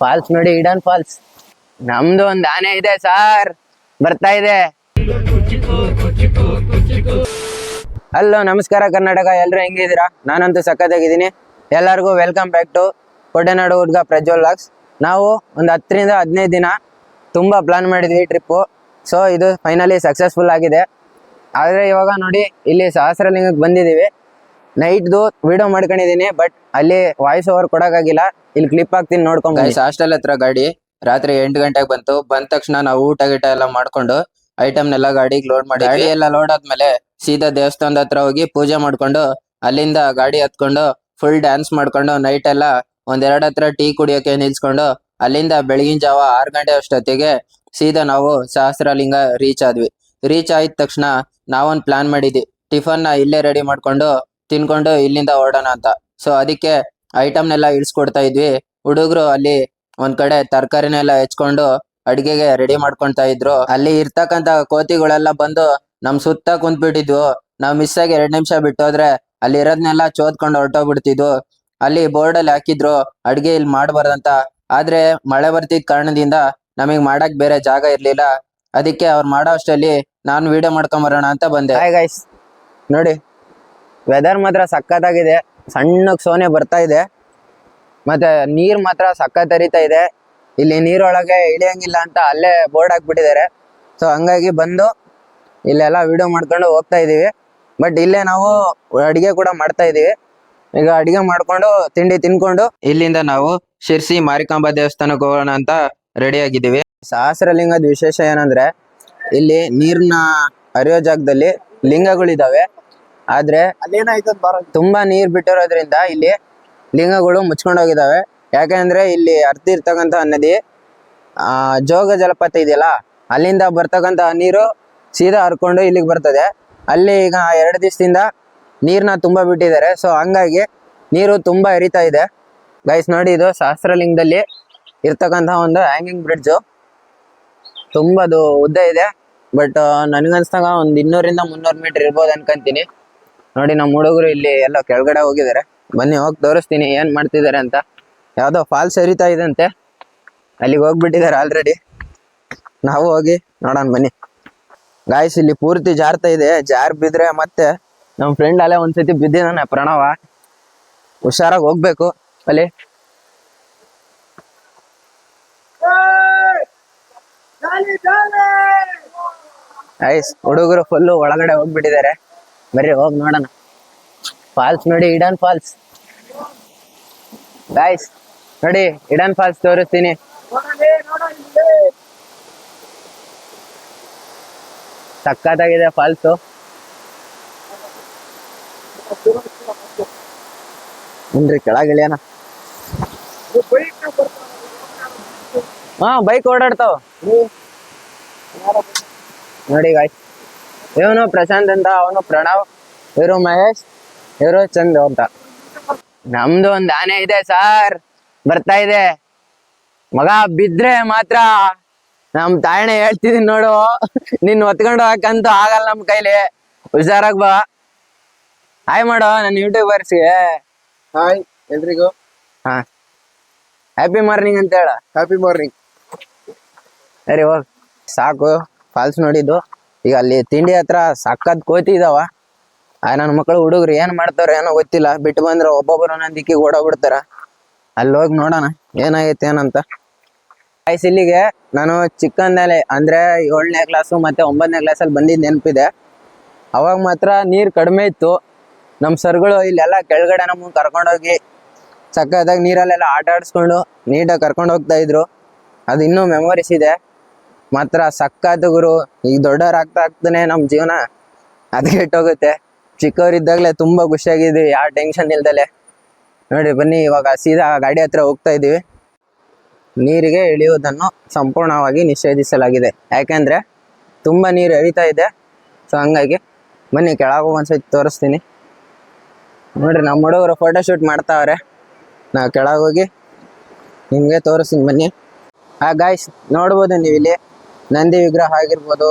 Falls ನೋಡಿ ಇಡನ್ falls ನಮ್ದು ಒಂದ್ ಆನೆ ಇದೆ, ಸಾರ್. ಬರ್ತಾ ಇದೆ. ಹಲೋ ನಮಸ್ಕಾರ ಕರ್ನಾಟಕ. ಎಲ್ರು ಹೆಂಗಿದ್ದೀರಾ? ನಾನಂತೂ ಸಖತ್ತಾಗಿದ್ದೀನಿ. ಎಲ್ಲರಿಗೂ ವೆಲ್ಕಮ್ ಬ್ಯಾಕ್ ಟು ಕೊಡೆನಾಡು ಹುಡ್ಗ ಪ್ರಜ್ವಲ್ ಲಾಕ್ಸ್ ನಾವು ಒಂದು ಹತ್ತರಿಂದ ಹದಿನೈದು ದಿನ ತುಂಬ ಪ್ಲಾನ್ ಮಾಡಿದ್ವಿ ಟ್ರಿಪ್ಪು ಸೊ ಇದು ಫೈನಲಿ ಸಕ್ಸಸ್ಫುಲ್ ಆಗಿದೆ. ಆದರೆ ಇವಾಗ ನೋಡಿ, ಇಲ್ಲಿ ಸಹಸ್ರಲಿಂಗಕ್ಕೆ ಬಂದಿದ್ದೀವಿ. ನೈಟ್ದು ವಿಡಿಯೋ ಮಾಡ್ಕೊಂಡಿದ್ದೀನಿ ಬಟ್ ಅಲ್ಲಿ ವಾಯ್ಸ್ ಓವರ್ ಕೊಡೋಕ್ಕಾಗಿಲ್ಲ. ಇಲ್ಲಿ ಕ್ಲಿಪ್ ಹಾಕ್ತೀನಿ ನೋಡ್ಕೊಂಡು ಗೈಸ್ ಹಾಸ್ಟೆಲ್ ಹತ್ರ ಗಾಡಿ ರಾತ್ರಿ ಎಂಟು ಗಂಟೆಗೆ ಬಂತು. ಬಂದ ತಕ್ಷಣ ನಾವು ಊಟ ಗೀಟ ಎಲ್ಲ ಮಾಡ್ಕೊಂಡು ಐಟಮ್ನೆಲ್ಲ ಗಾಡಿಗೆ ಲೋಡ್ ಮಾಡಿ ಗಾಡಿ ಎಲ್ಲ ಲೋಡ್ ಆದ್ಮೇಲೆ ಸೀದಾ ದೇವಸ್ಥಾನದ ಹತ್ರ ಹೋಗಿ ಪೂಜೆ ಮಾಡ್ಕೊಂಡು ಅಲ್ಲಿಂದ ಗಾಡಿ ಹತ್ಕೊಂಡು ಫುಲ್ ಡ್ಯಾನ್ಸ್ ಮಾಡ್ಕೊಂಡು ನೈಟ್ ಎಲ್ಲ ಒಂದೆರಡ್ ಹತ್ರ ಟೀ ಕುಡಿಯೋಕೆ ನಿಲ್ಸ್ಕೊಂಡು ಅಲ್ಲಿಂದ ಬೆಳಗಿನ ಜಾವ ಆರ್ ಗಂಟೆ ಅಷ್ಟೊತ್ತಿಗೆ ಸೀದಾ ನಾವು ಸಹಸ್ರಲಿಂಗ ರೀಚ್ ಆದ್ವಿ. ರೀಚ್ ಆಯ್ದ ತಕ್ಷಣ ನಾವೊಂದ್ ಪ್ಲಾನ್ ಮಾಡಿದ್ವಿ. ಟಿಫನ್ನ ಇಲ್ಲೇ ರೆಡಿ ಮಾಡ್ಕೊಂಡು ತಿನ್ಕೊಂಡು ಇಲ್ಲಿಂದ ಹೊರಡೋಣ ಅಂತ. ಸೊ ಅದಕ್ಕೆ ಐಟಮ್ನೆಲ್ಲ ಇಳಿಸ್ಕೊಡ್ತಾ ಇದ್ವಿ. ಹುಡುಗರು ಅಲ್ಲಿ ಒಂದ್ ಕಡೆ ತರಕಾರಿನೆಲ್ಲ ಹೆಚ್ಕೊಂಡು ಅಡಿಗೆಗೆ ರೆಡಿ ಮಾಡ್ಕೊಂತ ಇದ್ರು. ಅಲ್ಲಿ ಇರ್ತಕ್ಕಂತ ಕೋತಿಗಳೆಲ್ಲ ಬಂದು ನಮ್ ಸುತ್ತ ಕುಂತ್ಬಿಟ್ಟಿದ್ವು. ನಾವ್ ಮಿಸ್ ಆಗಿ ಎರಡ್ ನಿಮಿಷ ಬಿಟ್ಟೋದ್ರೆ ಅಲ್ಲಿ ಇರೋದ್ನೆಲ್ಲ ಚೋದ್ಕೊಂಡು ಹೊರಟೋಗ್ಬಿಡ್ತಿದ್ವು. ಅಲ್ಲಿ ಬೋರ್ಡ್ ಅಲ್ಲಿ ಹಾಕಿದ್ರು ಅಡಿಗೆ ಇಲ್ಲಿ ಮಾಡ್ಬಾರ್ದಂತ ಆದ್ರೆ ಮಳೆ ಬರ್ತಿದ್ ಕಾರಣದಿಂದ ನಮಗ್ ಮಾಡಕ್ ಬೇರೆ ಜಾಗ ಇರ್ಲಿಲ್ಲ. ಅದಕ್ಕೆ ಅವ್ರು ಮಾಡೋ ಅಷ್ಟಲ್ಲಿ ನಾನು ವಿಡಿಯೋ ಮಾಡ್ಕೊಂಡ್ ಬರೋಣ ಅಂತ ಬಂದೆ. ಹಾಯ್ ಗೈಸ್ ನೋಡಿ. ವೆದರ್ ಮಾತ್ರ ಸಖತ್ತಾಗಿದೆ. ಸಣ್ಣಗ್ ಸೋನೆ ಬರ್ತಾ ಇದೆ. ಮತ್ತೆ ನೀರ್ ಮಾತ್ರ ಸಖತ್ ಹರಿತಾ ಇದೆ. ಇಲ್ಲಿ ನೀರೊಳಗೆ ಇಳಿಯಂಗಿಲ್ಲ ಅಂತ ಅಲ್ಲೇ ಬೋರ್ಡ್ ಹಾಕ್ಬಿಟ್ಟಿದ್ದಾರೆ. ಸೊ ಹಂಗಾಗಿ ಬಂದು ಇಲ್ಲೆಲ್ಲ ವಿಡಿಯೋ ಮಾಡ್ಕೊಂಡು ಹೋಗ್ತಾ ಇದೀವಿ. ಬಟ್ ಇಲ್ಲೇ ನಾವು ಅಡಿಗೆ ಕೂಡ ಮಾಡ್ತಾ ಇದೀವಿ. ಈಗ ಅಡಿಗೆ ಮಾಡ್ಕೊಂಡು ತಿಂಡಿ ತಿನ್ಕೊಂಡು ಇಲ್ಲಿಂದ ನಾವು ಶಿರ್ಸಿ ಮಾರಿಕಾಂಬಾ ದೇವಸ್ಥಾನಕ್ಕೆ ಹೋಗೋಣ ಅಂತ ರೆಡಿ ಆಗಿದ್ದೀವಿ. ಸಹಸ್ರಲಿಂಗದ ವಿಶೇಷ ಏನಂದ್ರೆ ಇಲ್ಲಿ ನೀರ್ನ ಹರಿಯೋ ಜಾಗದಲ್ಲಿ ಲಿಂಗಗಳಿದಾವೆ. ಆದ್ರೆ ತುಂಬಾ ನೀರ್ ಬಿಟ್ಟಿರೋದ್ರಿಂದ ಇಲ್ಲಿ ಲಿಂಗಗಳು ಮುಚ್ಕೊಂಡು ಹೋಗಿದಾವೆ. ಯಾಕೆಂದ್ರೆ ಇಲ್ಲಿ ಹರ್ದಿರ್ತಕ್ಕಂಥ ನದಿ ಆ ಜೋಗ ಜಲಪಾತ ಇದೆಯಲ್ಲ ಅಲ್ಲಿಂದ ಬರ್ತಕ್ಕಂತ ನೀರು ಸೀದಾ ಹರ್ಕೊಂಡು ಇಲ್ಲಿಗೆ ಬರ್ತದೆ. ಅಲ್ಲಿ ಈಗ ಎರಡು ದಿವಸದಿಂದ ನೀರ್ನ ತುಂಬಾ ಬಿಟ್ಟಿದ್ದಾರೆ. ಸೊ ಹಂಗಾಗಿ ನೀರು ತುಂಬಾ ಹರಿತಾ ಇದೆ. ಗೈಸ್ ನೋಡಿ ಇದು ಸಹಸ್ರಲಿಂಗದಲ್ಲಿ ಇರ್ತಕ್ಕಂತಹ ಒಂದು ಹ್ಯಾಂಗಿಂಗ್ ಬ್ರಿಡ್ಜ್ ತುಂಬಾ ಅದು ಉದ್ದ ಇದೆ. ಬಟ್ ನನಗನ್ಸ್ದಾಗ ಒಂದ್ ಇನ್ನೂರಿಂದ ಮುನ್ನೂರು ಮೀಟರ್ ಇರ್ಬೋದು ಅನ್ಕೊಂತೀನಿ. ನೋಡಿ ನಮ್ಮ ಹುಡುಗರು ಇಲ್ಲಿ ಎಲ್ಲ ಕೆಳಗಡೆ ಹೋಗಿದ್ದಾರೆ. ಬನ್ನಿ ಹೋಗಿ ತೋರಿಸ್ತೀನಿ ಏನ್ ಮಾಡ್ತಿದ್ದಾರೆ ಅಂತ. ಯಾವ್ದೋ ಫಾಲ್ಸ್ ಹರಿತಾ ಇದಂತೆ. ಅಲ್ಲಿಗೆ ಹೋಗ್ಬಿಟ್ಟಿದ್ದಾರೆ ಆಲ್ರೆಡಿ ನಾವು ಹೋಗಿ ನೋಡೋಣ ಬನ್ನಿ. ಗಾಯ್ಸ್ ಇಲ್ಲಿ ಪೂರ್ತಿ ಜಾರ್ತಾ ಇದೆ. ಜಾರ್ ಬಿದ್ರೆ ಮತ್ತೆ ನಮ್ಮ ಫ್ರೆಂಡ್ ಅಲ್ಲೇ ಒಂದ್ಸತಿ ಬಿದ್ದಿದ್ದಾನೆ ಪ್ರಣವ. ಹುಷಾರಾಗಿ ಹೋಗ್ಬೇಕು. ಅಲ್ಲಿ. ಐಸ್ ಹುಡುಗರು ಫುಲ್ಲು ಒಳಗಡೆ ಹೋಗ್ಬಿಟ್ಟಿದ್ದಾರೆ. ಬರ್ರಿ, ಹೋಗಿ ನೋಡೋಣ. ಫಾಲ್ಸ್ ನೋಡಿ ಇಡನ್ ಫಾಲ್ಸ್ ಗಾಯ್ಸ್ ನೋಡಿ ಇಡನ್ ಫಾಲ್ಸ್ ತೋರಿಸ್ತೀನಿ. ಸಕ್ಕತ್ತಾಗಿದೆ ಫಾಲ್ಸು ಇಲ್ರಿ ಕೆಳಗೆ ಇಳಿಯೋಣ. ಹಾ ಬೈಕ್ ಓಡಾಡ್ತಾವ. ನೋಡಿ ಗಾಯ್ಸ್ ಇವನು ಪ್ರಶಾಂತ್ ಅಂತ ಅವನು ಪ್ರಣವ್ ಇವರು ಮಹೇಶ್ ಇವರು ಚಂದ್ ಅಂತ. ನಮ್ದು ಒಂದ್ ಆನೆ ಇದೆ ಸಾರ್ ಬರ್ತಾ ಇದೆ. ಮಗ ಬಿದ್ರೆ ಮಾತ್ರ ನಮ್ ತಾಯಣೆ ಹೇಳ್ತಿದೀನಿ ನೋಡು ನಿನ್ ಹೊತ್ಕೊಂಡು ಹೋಗಕ್ಕಂತೂ ಆಗಲ್ಲ ನಮ್ ಕೈಲಿ. ಹುಷಾರಾಗ್ ಬಾ. ಹಾಯ್ ಮಾಡು ನನ್ನ ಯೂಟ್ಯೂಬರ್ಸ್ಗೆ ಹಾಯ್ ಎಲ್ರಿಗೂ? ಹಾ. ಹ್ಯಾಪಿ ಮಾರ್ನಿಂಗ್ ಅಂತ ಹೇಳ. ಹ್ಯಾಪಿ ಮಾರ್ನಿಂಗ್ ಸರಿ ಹೋಗ್. ಸಾಕು ಫಾಲ್ಸ್ ನೋಡಿದ್ದು. ಈಗ ಅಲ್ಲಿ ತಿಂಡಿ ಹತ್ರ ಸಕ್ಕತ್ ಕೋತಿ ಇದಾವ. ಆ ನನ್ನ ಮಕ್ಕಳು ಹುಡುಗರು ಏನ್ ಮಾಡ್ತಾರ ಏನೋ ಗೊತ್ತಿಲ್ಲ. ಬಿಟ್ಟು ಬಂದ್ರೆ ಒಬ್ಬೊಬ್ಬರು ಒಂದೊಂದ್ ದಿಕ್ಕಿಗೆ ಓಡೋಗ್ಬಿಡ್ತಾರ. ಅಲ್ಲಿ ಹೋಗಿ ನೋಡೋಣ ಏನಾಗೈತೆ ಏನಂತ. ಆಯ್ಸ್ ಇಲ್ಲಿಗೆ ನಾನು ಚಿಕ್ಕಂದಲೆ, ಅಂದ್ರೆ ಏಳನೇ ಕ್ಲಾಸು ಮತ್ತೆ ಒಂಬತ್ತನೇ ಕ್ಲಾಸಲ್ಲಿ ಬಂದಿದ್ದು ನೆನಪಿದೆ. ಅವಾಗ ಮಾತ್ರ ನೀರ್ ಕಡಿಮೆ ಇತ್ತು. ನಮ್ಮ ಸರ್ಗಳು ಇಲ್ಲೆಲ್ಲ ಕೆಳಗಡೆ ನಮ್ಮನ್ನ ಕರ್ಕೊಂಡೋಗಿ ಸಕ್ಕತ್ತಾಗಿ ನೀರಲ್ಲೆಲ್ಲ ಆಟ ಆಡಿಸ್ಕೊಂಡು ನೀಟಾಗಿ ಕರ್ಕೊಂಡು ಹೋಗ್ತಾ ಇದ್ರು. ಅದು ಇನ್ನೂ ಮೆಮೊರೀಸ್ ಇದೆ. ಮಾತ್ರ ಸಕ್ಕತ್ತು ಗುರು. ಈಗ ದೊಡ್ಡವ್ರಾಗ್ತಾ ಆಗ್ತಾನೆ ನಮ್ಮ ಜೀವನ. ಹೋಗುತ್ತೆ ಚಿಕ್ಕವರಿದ್ದಾಗಲೇ ತುಂಬಾ ಖುಷಿಯಾಗಿದ್ವಿ ಯಾವ ಟೆನ್ಷನ್ ಇಲ್ದಲೆ. ನೋಡಿ, ಬನ್ನಿ, ಇವಾಗ ಸೀದಾ ಗಾಡಿ ಹತ್ರ ಹೋಗ್ತಾ ಇದ್ದೀವಿ. ನೀರಿಗೆ ಇಳಿಯುವುದನ್ನು ಸಂಪೂರ್ಣವಾಗಿ ನಿಷೇಧಿಸಲಾಗಿದೆ. ಯಾಕೆಂದ್ರೆ ತುಂಬ ನೀರು ಹರಿತಾ ಇದೆ. ಸೊ ಹಂಗಾಗಿ ಬನ್ನಿ, ಕೆಳಗೆ ಒಂದ್ಸತಿ ತೋರಿಸ್ತೀನಿ. ನೋಡ್ರಿ ನಮ್ಮ ಹುಡುಗರು ಫೋಟೋ ಶೂಟ್ ಮಾಡ್ತಾವ್ರೆ. ನಾವು ಕೆಳಗೆ ಹೋಗಿ ನಿಮಗೆ ತೋರಿಸ್ತೀನಿ ಬನ್ನಿ. ಆ ಗಾಯ್ಸ್ ನೋಡ್ಬೋದು ನೀವು ಇಲ್ಲಿ ನಂದಿ ವಿಗ್ರಹ ಆಗಿರ್ಬೋದು,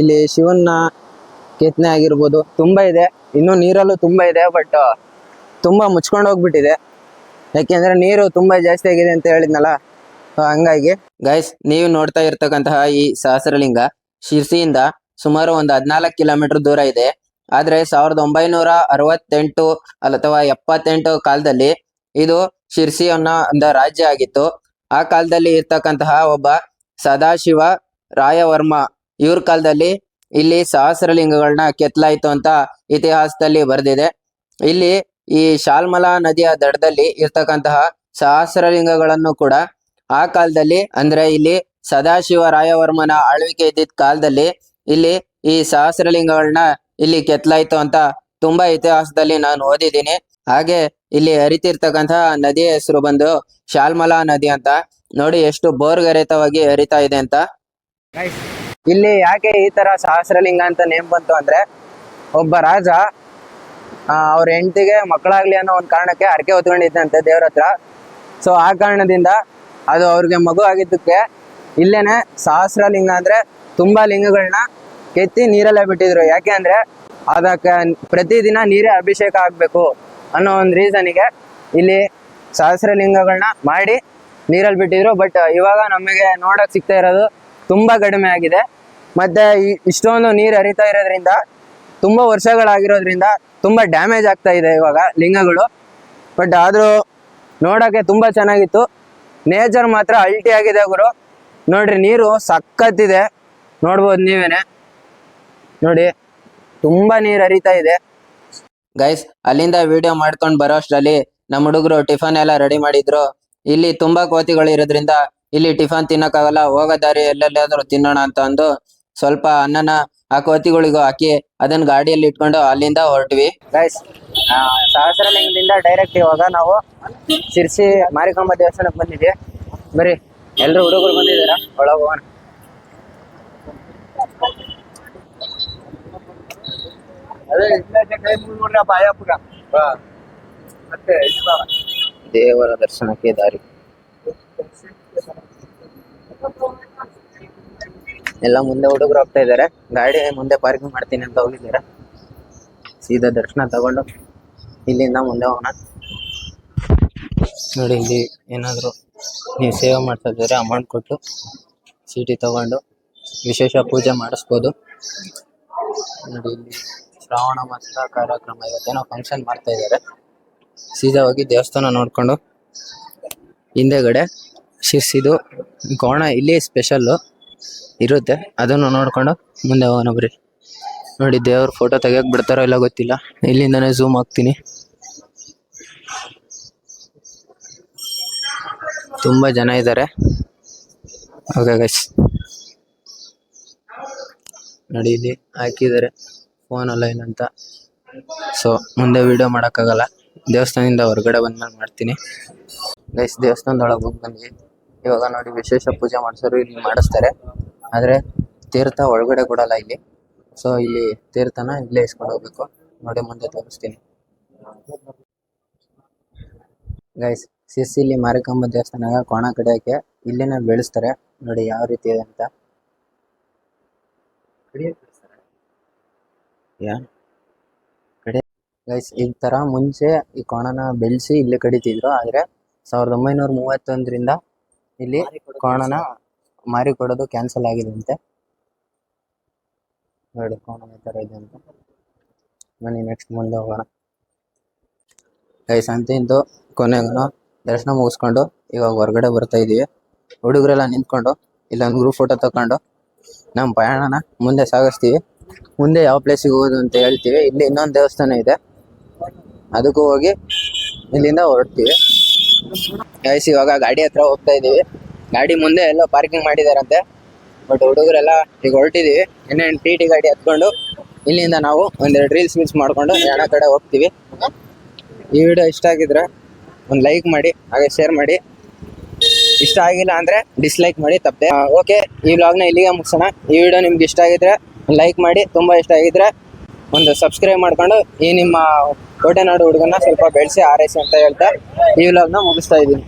ಇಲ್ಲಿ ಶಿವನ ಕೆತ್ತನೆ ಆಗಿರ್ಬೋದು, ತುಂಬ ಇದೆ. ಇನ್ನೂ ನೀರಲ್ಲೂ ತುಂಬ ಇದೆ ಬಟ್ ತುಂಬ ಮುಚ್ಕೊಂಡು ಹೋಗ್ಬಿಟ್ಟಿದೆ. ಯಾಕೆಂದ್ರೆ ನೀರು ತುಂಬ ಜಾಸ್ತಿ ಆಗಿದೆ ಅಂತ ಹೇಳಿದ್ನಲ್ಲ ಹಂಗಾಗಿ. ಗೈಸ್ ನೀವು ನೋಡ್ತಾ ಇರ್ತಕ್ಕಂತಹ ಈ ಸಹಸ್ರಲಿಂಗ ಶಿರ್ಸಿಯಿಂದ ಸುಮಾರು ಒಂದು ಹದಿನಾಲ್ಕು ಕಿಲೋಮೀಟರ್ ದೂರ ಇದೆ. ಆದ್ರೆ ಸಾವಿರದ ಒಂಬೈನೂರ ಅರವತ್ತೆಂಟು ಅಥವಾ ಎಪ್ಪತ್ತೆಂಟು ಕಾಲದಲ್ಲಿ ಇದು ಶಿರ್ಸಿ ಅನ್ನೋ ಒಂದು ರಾಜ್ಯ ಆಗಿತ್ತು. ಆ ಕಾಲದಲ್ಲಿ ಇರ್ತಕ್ಕಂತಹ ಒಬ್ಬ ಸದಾಶಿವ ರಾಯವರ್ಮ. ಇವ್ರ ಕಾಲದಲ್ಲಿ ಇಲ್ಲಿ ಸಹಸ್ರಲಿಂಗಗಳನ್ನ ಕೆತ್ತಲಾಯಿತು ಅಂತ ಇತಿಹಾಸದಲ್ಲಿ ಬರೆದಿದೆ. ಇಲ್ಲಿ ಈ ಶಾಲ್ಮಲಾ ನದಿಯ ದಡದಲ್ಲಿ ಇರ್ತಕ್ಕಂತಹ ಸಹಸ್ರಲಿಂಗಗಳನ್ನು ಕೂಡ ಆ ಕಾಲದಲ್ಲಿ, ಅಂದ್ರೆ ಇಲ್ಲಿ ಸದಾಶಿವ ರಾಯವರ್ಮನ ಆಳ್ವಿಕೆ ಇದ್ದಿದ್ದ ಕಾಲದಲ್ಲಿ ಇಲ್ಲಿ ಈ ಸಹಸ್ರಲಿಂಗಗಳನ್ನ ಇಲ್ಲಿ ಕೆತ್ತಲಾಯಿತು ಅಂತ ತುಂಬಾ ಇತಿಹಾಸದಲ್ಲಿ ನಾನು ಓದಿದ್ದೀನಿ. ಹಾಗೆ ಇಲ್ಲಿ ಹರಿತಿರ್ತಕ್ಕಂತಹ ನದಿಯ ಹೆಸರು ಬಂದು ಶಾಲ್ಮಲಾ ನದಿ ಅಂತ. ನೋಡಿ ಎಷ್ಟು ಬೋರ್ಗರೆತವಾಗಿ ಹರಿತಾ ಇದೆ ಅಂತ. ಇಲ್ಲಿ ಯಾಕೆ ಈ ತರ ಸಹಸ್ರಲಿಂಗ ಅಂತ ನೇಮ್ ಬಂತು ಅಂದ್ರೆ, ಒಬ್ಬ ರಾಜ ಅವ್ರ ಹೆಂಡತಿಗೆ ಮಕ್ಕಳಾಗ್ಲಿ ಅನ್ನೋ ಒಂದು ಕಾರಣಕ್ಕೆ ಹರಕೆ ಹೊತ್ಕೊಂಡಿದ್ದಂತೆ ದೇವ್ರ ಹತ್ರ. ಸೊ ಆ ಕಾರಣದಿಂದ ಅದು ಅವ್ರಿಗೆ ಮಗು ಆಗಿದ್ದಕ್ಕೆ ಇಲ್ಲೇನೆ ಸಹಸ್ರಲಿಂಗ ಅಂದ್ರೆ ತುಂಬಾ ಲಿಂಗಗಳನ್ನ ಕೆತ್ತಿ ನೀರಲ್ಲೇ ಬಿಟ್ಟಿದ್ರು. ಯಾಕೆ ಅಂದ್ರೆ ಅದಕ್ಕೆ ಪ್ರತಿದಿನ ನೀರೇ ಅಭಿಷೇಕ ಆಗ್ಬೇಕು ಅನ್ನೋ ಒಂದು ರೀಸನಿಗೆ ಇಲ್ಲಿ ಸಹಸ್ರಲಿಂಗಗಳನ್ನ ಮಾಡಿ ನೀರಲ್ಲಿ ಬಿಟ್ಟಿದ್ರು. ಬಟ್ ಇವಾಗ ನಮಗೆ ನೋಡಕ್ ಸಿಗ್ತಾ ಇರೋದು ತುಂಬಾ ಕಡಿಮೆ ಆಗಿದೆ. ಮತ್ತೆ ಇಷ್ಟೊಂದು ನೀರು ಹರಿತಾ ಇರೋದ್ರಿಂದ, ತುಂಬಾ ವರ್ಷಗಳಾಗಿರೋದ್ರಿಂದ ತುಂಬಾ ಡ್ಯಾಮೇಜ್ ಆಗ್ತಾ ಇದೆ ಇವಾಗ ಲಿಂಗಗಳು. ಬಟ್ ಆದ್ರೂ ನೋಡಕ್ಕೆ ತುಂಬಾ ಚೆನ್ನಾಗಿತ್ತು. ನೇಚರ್ ಮಾತ್ರ ಅಲ್ಟಿ ಆಗಿದೆ ಗುರು. ನೋಡ್ರಿ, ನೀರು ಸಖತ್ತಿದೆ. ನೋಡ್ಬೋದು ನೀವೇನೆ. ನೋಡಿ, ತುಂಬಾ ನೀರು ಹರಿತಾ ಇದೆ. ಗೈಸ್ ಅಲ್ಲಿಂದ ವಿಡಿಯೋ ಮಾಡ್ಕೊಂಡು ಬರೋ ಅಷ್ಟರಲ್ಲಿ ನಮ್ಮ ಹುಡುಗರು ಟಿಫನ್ ಎಲ್ಲ ರೆಡಿ ಮಾಡಿದ್ರು. ಇಲ್ಲಿ ತುಂಬಾ ಕೋತಿಗಳು ಇರೋದ್ರಿಂದ ಇಲ್ಲಿ ಟಿಫನ್ ತಿನ್ನಕ್ಕಾಗಲ್ಲ ಹೋಗೋ ದಾರಿ ಎಲ್ಲೆಲ್ಲಾದ್ರೂ ತಿನ್ನೋಣ ಅಂತ ಅಂದು ಸ್ವಲ್ಪ ಅನ್ನನ ಆ ಕೋತಿಗಳಿಗೂ ಹಾಕಿ ಅದನ್ನ ಗಾಡಿಯಲ್ಲಿ ಇಟ್ಕೊಂಡು ಅಲ್ಲಿಂದ ಹೊರಟ್ವಿ. ಗೈಸ್ ಸಹಸ್ರಲಿಂಗದಿಂದ ಡೈರೆಕ್ಟ್ ಇವಾಗ ನಾವು ಶಿರ್ಸಿ ಮಾರಿಕಾಂಬ ದೇವಸ್ಥಾನಕ್ಕೆ ಬಂದಿದ್ವಿ. ಬರೀ ಎಲ್ರು ಹುಡುಗರು ಬಂದಿದ್ದೀರ ಒಳಗ ಹೋಗೋಣ. ದೇವರ ದರ್ಶನಕ್ಕೆ ದಾರಿ. ಎಲ್ಲ ಮುಂದೆ ಹುಡುಗರು ಹೋಗ್ತಾ ಇದ್ದಾರೆ ಗಾಡಿ ಮುಂದೆ ಪಾರ್ಕಿಂಗ್ ಮಾಡ್ತೀನಿ ಅಂತ ಹೋಗಿದ್ದಾರೆ. ಸೀದಾ ದರ್ಶನ ತಗೊಂಡು ಇಲ್ಲಿಂದ ಮುಂದೆ ಹೋಗೋಣ. ನೋಡಿ, ಇಲ್ಲಿ ಏನಾದ್ರು ನೀವು ಸೇವೆ ಮಾಡ್ತಾ ಇದ್ದಾರೆ ಅಮೌಂಟ್ ಕೊಟ್ಟು ಚೀಟಿ ತಗೊಂಡು ವಿಶೇಷ ಪೂಜೆ ಮಾಡಿಸ್ಬೋದು. ನೋಡಿ, ಇಲ್ಲಿ ಶ್ರಾವಣ ಮಾಸದ ಕಾರ್ಯಕ್ರಮ ಇವತ್ತೇನೋ ಫಂಕ್ಷನ್ ಮಾಡ್ತಾ ಇದ್ದಾರೆ. ಸೀದಾ ಹೋಗಿ ದೇವಸ್ಥಾನ ನೋಡ್ಕೊಂಡು ಹಿಂದೆಗಡೆ ಶಿರ್ಸಿದು ಕೋಣ ಇಲ್ಲಿ ಸ್ಪೆಷಲ್ಲು ಇರುತ್ತೆ. ಅದನ್ನು ನೋಡ್ಕೊಂಡು ಮುಂದೆ ಹೋಗೋಣ ಬರ್ರಿ. ನೋಡಿ ದೇವ್ರ ಫೋಟೋ ತೆಗಿಯೋಕೆ ಬಿಡ್ತಾರೋ ಇಲ್ಲ ಗೊತ್ತಿಲ್ಲ. ಇಲ್ಲಿಂದನೇ ಝೂಮ್ ಹಾಕ್ತೀನಿ. ತುಂಬಾ ಜನ ಇದ್ದಾರೆ ಓಕೆ ಗೈಸ್ ನೋಡಿ ಇಲ್ಲಿ ಹಾಕಿದ್ದಾರೆ. ಫೋನ್ ಅಲ್ಲ ಏನಂತ. ಸೊ ಮುಂದೆ ವಿಡಿಯೋ ಮಾಡೋಕ್ಕಾಗಲ್ಲ. ದೇವಸ್ಥಾನದಿಂದ ಹೊರಗಡೆ ಬಂದ್ಮೇಲೆ ಮಾಡ್ತೀನಿ. ಗೈಸ್ ದೇವಸ್ಥಾನದೊಳಗೆ ಹೋಗಿ ಬಂದ್ವಿ ಇವಾಗ ನೋಡಿ ವಿಶೇಷ ಪೂಜೆ ಮಾಡಿಸೋರು ಇಲ್ಲಿ ಮಾಡಿಸ್ತಾರೆ. ಆದ್ರೆ ತೀರ್ಥ ಒಳಗಡೆ ಕೊಡಲ್ಲ ಇಲ್ಲಿ. ಸೊ ಇಲ್ಲಿ ತೀರ್ಥನ ಇಲ್ಲೇ ಇಸ್ಕೊಂಡು ಹೋಗ್ಬೇಕು. ನೋಡಿ ಮುಂದೆ ತೋರಿಸ್ತೀನಿ. ಗೈಸ್ ಇಲ್ಲಿ ಮಾರಿಕಾಂಬ ದೇವಸ್ಥಾನ ಕೋಣ ಕಡಿಯೋಕ್ಕೆ ಇಲ್ಲಿನ ಬೆಳೆಸ್ತಾರೆ. ನೋಡಿ ಯಾವ ರೀತಿ ಇದೆ ಅಂತ. ಕಡೆ ಗೈಸ್ ಈ ತರ ಮುಂಚೆ ಈ ಕೋಣನ ಬೆಳೆಸಿ ಇಲ್ಲಿ ಕಡಿತಿದ್ರು. ಆದ್ರೆ ಸಾವಿರದ ಒಂಬೈನೂರ ಮೂವತ್ತೊಂದರಿಂದ ಇಲ್ಲಿ ಕೋಣನ ಮಾರಿ ಕೊಡೋದು ಕ್ಯಾನ್ಸಲ್ ಆಗಿದೆ ಅಂತೆ ನೋಡಿ ಕೋಣ ಥರ ಇದೆ ಅಂತ. ಬನ್ನಿ ನೆಕ್ಸ್ಟ್ ಮುಂದೆ ಹೋಗೋಣ. ಗೈಸ್ ಅಂತ ಇಂದು ಕೊನೆಗೂ ದರ್ಶನ ಮುಗಿಸ್ಕೊಂಡು ಇವಾಗ ಹೊರಗಡೆ ಬರ್ತಾ ಇದೀವಿ. ಹುಡುಗರೆಲ್ಲ ನಿಂತ್ಕೊಂಡು ಇಲ್ಲೊಂದು ಗ್ರೂಪ್ ಫೋಟೋ ತಕೊಂಡು ನಮ್ಮ ಪ್ರಯಾಣನ ಮುಂದೆ ಸಾಗಿಸ್ತೀವಿ. ಮುಂದೆ ಯಾವ ಪ್ಲೇಸಿಗೆ ಹೋಗೋದು ಅಂತ ಹೇಳ್ತೀವಿ. ಇಲ್ಲಿ ಇನ್ನೊಂದು ದೇವಸ್ಥಾನ ಇದೆ. ಅದಕ್ಕೂ ಹೋಗಿ ಇಲ್ಲಿಂದ ಹೊರಡ್ತೀವಿ. ಗೈಸ್ ಇವಾಗ ಗಾಡಿ ಹತ್ರ ಹೋಗ್ತಾ ಇದೀವಿ. ಗಾಡಿ ಮುಂದೆ ಎಲ್ಲ ಪಾರ್ಕಿಂಗ್ ಮಾಡಿದಾರಂತೆ. ಬಟ್ ಹುಡುಗರೆಲ್ಲ ಈಗ ಹೊರಟಿದೀವಿ. ಇನ್ನೇನು ಟಿ ಟಿ ಗಾಡಿ ಹತ್ಕೊಂಡು ಇಲ್ಲಿಂದ ನಾವು ಒಂದೆರಡು ರೀಲ್ಸ್ ಮಿಲ್ಸ್ ಮಾಡ್ಕೊಂಡು ಯಾಣ ಕಡೆ ಹೋಗ್ತೀವಿ. ಈ ವಿಡಿಯೋ ಇಷ್ಟ ಆಗಿದ್ರೆ ಒಂದು ಲೈಕ್ ಮಾಡಿ, ಹಾಗೆ ಶೇರ್ ಮಾಡಿ. ಇಷ್ಟ ಆಗಿಲ್ಲ ಅಂದ್ರೆ ಡಿಸ್ಲೈಕ್ ಮಾಡಿ ತಪ್ಪೆ ಓಕೆ ಈ ವ್ಲಾಗ್ನ ಇಲ್ಲಿಗೆ ಮುಗಿಸೋಣ. ಈ ವಿಡಿಯೋ ನಿಮ್ಗೆ ಇಷ್ಟ ಆಗಿದ್ರೆ ಲೈಕ್ ಮಾಡಿ. ತುಂಬಾ ಇಷ್ಟ ಆಗಿದ್ರೆ ಒಂದು ಸಬ್ಸ್ಕ್ರೈಬ್ ಮಾಡ್ಕೊಂಡು ಈ ನಿಮ್ಮ ಕೋಟೆನಾಡು ಹುಡುಗನ ಸ್ವಲ್ಪ ಬೆಳೆಸಿ ಆರೈಸಿ ಅಂತ ಹೇಳ್ತಾ ಈ ವ್ಲಾಗ್ನ ಮುಗಿಸ್ತಾ ಇದ್ದೀನಿ.